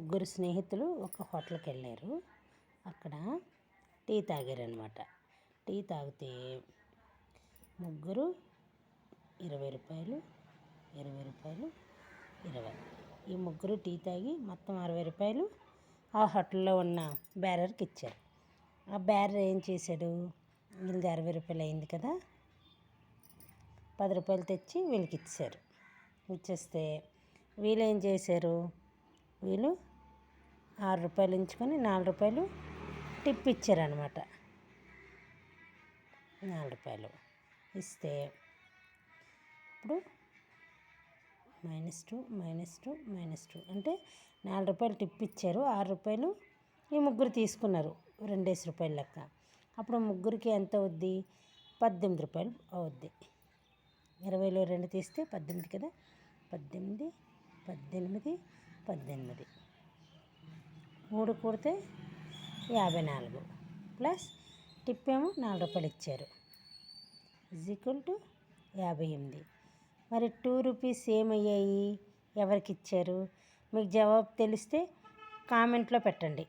ముగ్గురు స్నేహితులు ఒక హోటల్కి వెళ్ళారు. అక్కడ టీ తాగారనమాట టీ తాగితే ముగ్గురు ఇరవై రూపాయలు ఇరవై రూపాయలు ఇరవై. ఈ ముగ్గురు టీ తాగి మొత్తం అరవై రూపాయలు ఆ హోటల్లో ఉన్న బ్యారర్కి ఇచ్చారు. ఆ బ్యారర్ ఏం చేశాడు? వీళ్ళది అరవై రూపాయలు అయింది కదా పది రూపాయలు తెచ్చి వీళ్ళకి ఇచ్చారు. ఇచ్చేస్తే వీళ్ళు ఏం చేశారు? వీళ్ళు ఆరు రూపాయలు ఉంచుకొని నాలుగు రూపాయలు టిప్ ఇచ్చారనమాట నాలుగు రూపాయలు ఇస్తే ఇప్పుడు minus two minus two minus two. అంటే నాలుగు రూపాయలు టిప్ ఇచ్చారు ఆరు రూపాయలు ఈ ముగ్గురు తీసుకున్నారు రెండేసి రూపాయల లెక్క. అప్పుడు ముగ్గురికి ఎంత అవుద్ది? పద్దెనిమిది రూపాయలు అవుద్ది. ఇరవైలో రెండు తీస్తే పద్దెనిమిది కదా? పద్దెనిమిది పద్దెనిమిది పద్దెనిమిది. మూడు కూడితే యాభై నాలుగు ప్లస్ టిప్ ఏమో నాలుగు రూపాయలు ఇచ్చారు. ఈజ్ ఈక్వల్ టు యాభై ఎనిమిది. మరి టూ రూపీస్ ఏమయ్యాయి ఎవరికి ఇచ్చారు? మీకు జవాబు తెలిస్తే కామెంట్లో పెట్టండి.